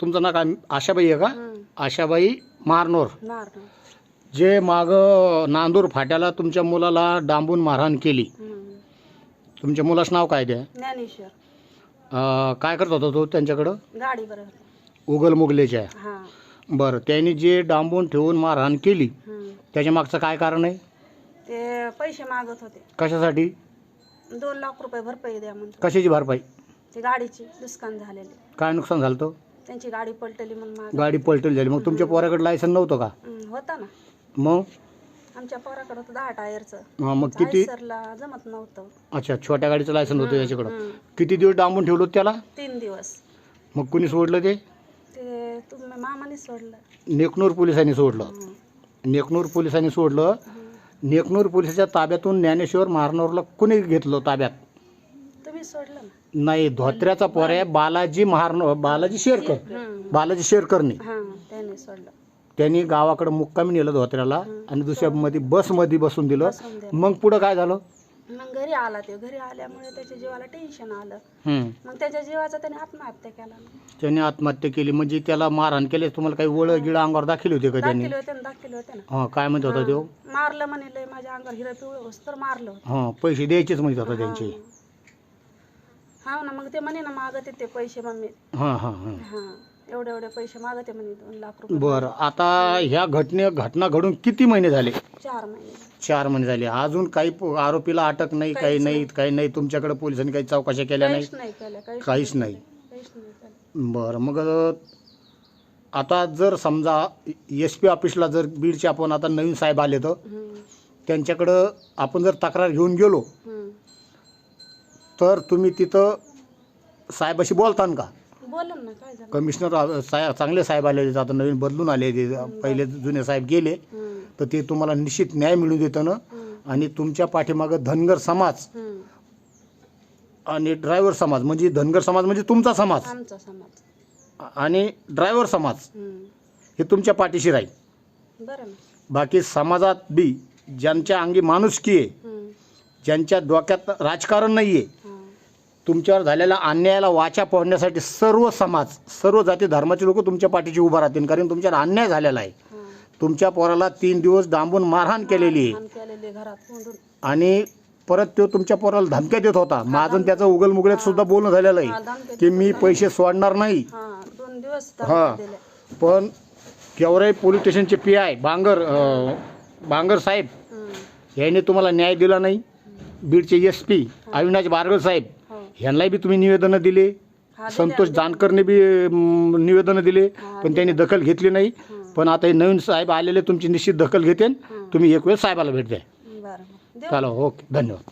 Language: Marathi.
तुमचं नाव काय आशाबाई आहे का. आशाबाई मारनोर. जे माग नांदूर फाट्याला तुमच्या मुलाला डांबून मारहाण केली. तुमच्या मुलाचं नाव काय द्या ज्ञानेश्वर. काय करत होता तो त्यांच्याकडं? गाडी बरोबर उगल मुगलेच्या. बरं त्यांनी जे डांबून ठेवून मारहाण केली. त्याच्या मागचं काय कारण आहे? ते पैसे मागत होते. कशासाठी? दोन लाख रुपये भरपाई द्या म्हणतो. कशाची भरपाई? ती गाडीची नुकसान झालेली. काय नुकसान झालं त्यांची गाडी पलटली म्हणून माग. गाडी पलटली झाली. मग तुमच्या पोराकडे लायसन नव्हतं का? होता ना. मग? आमच्या पोराकडं होतं दहा टायरचं. हा, मग किती? जमत नव्हतं. अच्छा छोट्या गाडीचं लायसन होतं याच्याकडं. हं. किती दिवस डांबून ठेवलं होतं त्याला? तीन दिवस. मग कुणी सोडलं ते? ते तुम्ही मामाने सोडलं. नेकनूर पोलिसांनी सोडलं. नेकनूर पोलिसांनी सोडलं. नेकनूर पोलिसाच्या ताब्यातून ज्ञानेश्वर महारनोरला कुणी घेतलं ताब्यात? तुम्ही सोडलं ना. नाही धोत्र्याचा पोर बालाजी महारनो बालाजी शेरकर. हं. बालाजी शेरकरने. हां त्याने सोडलं. त्यांनी गावाकडे मुक्कामी नेलं धोत्र्याला आणि दुसऱ्या मध्ये बसमध्ये बसून दिलं. बसून दिलं. मग पुढं काय झालं? मग घरी आला ते. घरी आल्यामुळे त्याच्या जीवाला टेन्शन आलं. हम्म. मग त्याच्या जीवाचा त्याने आत्महत्या केला. त्यांनी आत्महत्या केली. म्हणजे त्याला मारहाण केले. तुम्हाला काही वळ गिळ अंगावर दाखवली होती का त्यांनी? दाखिले होते ना दाखिले होते ना. हा काय म्हणत होता तो? मारलं म्हणे लय माझ्या अंगावर हिरा पिवळं होस तर मारलं होतं. हा पैसे द्यायचेच म्हणत होता त्यांचे. हा ना मग ते म्हणे ना मागत ते पैसे मम्मी. हा हा हा. हा एवढे एवढे पैसे मागते म्हणे दोन लाख रुपये. बरं आता ह्या घटने घटना घडून किती महिने झाले? चार महिने. चार महिने झाले. अजून काही पो- आरोपीला अटक नाही काही नाही. काही नाही. तुमच्याकडे पोलिसांनी काही चौकशा केल्या नाही? काहीच नाही केलं काहीच काहीच नाही. काहीच नाही केलं बरं मग आता जर समजा एस पी ऑफिसला जर बीडचे आपण आता नवीन साहेब आले तर हम्म, त्यांच्याकडं आपण जर तक्रार घेऊन गेलो हम्म. तर तुम्ही तिथं साहेबाशी बोलतान का? बोला ना काय झालं? कमिशनर साहेब चांगले साहेब आले आता नवीन बदलून आले ते पहिले जुने साहेब गेले हम्म, तर ते तुम्हाला निश्चित न्याय मिळून देतं ना? हम्म, आणि तुमच्या पाठीमागं धनगर समाज हम्म. आणि ड्रायव्हर समाज म्हणजे धनगर समाज म्हणजे तुमचा समाज. आमचा समाज. आणि ड्रायव्हर समाज हम्म. हे तुमच्या पाठीशी राहील. बरं ना. बाकी समाजात बी ज्यांच्या अंगी माणुसकी आहे हम्म, ज्यांच्या डोक्यात राजकारण नाही आहे. तुमच्यावर झालेल्या अन्यायाला वाचा फोडण्यासाठी सर्व समाज सर्व जाती धर्माचे लोक तुमच्या पाठीशी उभा राहतील. कारण तुमच्यावर अन्याय झालेला आहे. हा. तुमच्या पोराला तीन दिवस डांबून मारहाण केलेली आहे. आणि परत तो तुमच्या पोराला धमक्या देत होता. माझं त्याचं उगल मुगल्यात सुद्धा बोलणं झालेलं आहे. की मी पैसे सोडणार नाही. हा पण गेवराई पोलीस स्टेशनचे पी आय बांगर बांगर साहेब यांनी तुम्हाला न्याय दिला नाही. बीडचे एस पी अविनाश बारगळ साहेब. ह्यांनाही बी तुम्ही निवेदनं दिले. संतोष. जानकरने बी निवेदनं दिले. पण त्यांनी दखल घेतली नाही. पण आता हे नवीन साहेब आलेले तुमची निश्चित दखल घेते. तुम्ही एक वेळ साहेबाला भेट द्या. चला ओके. धन्यवाद.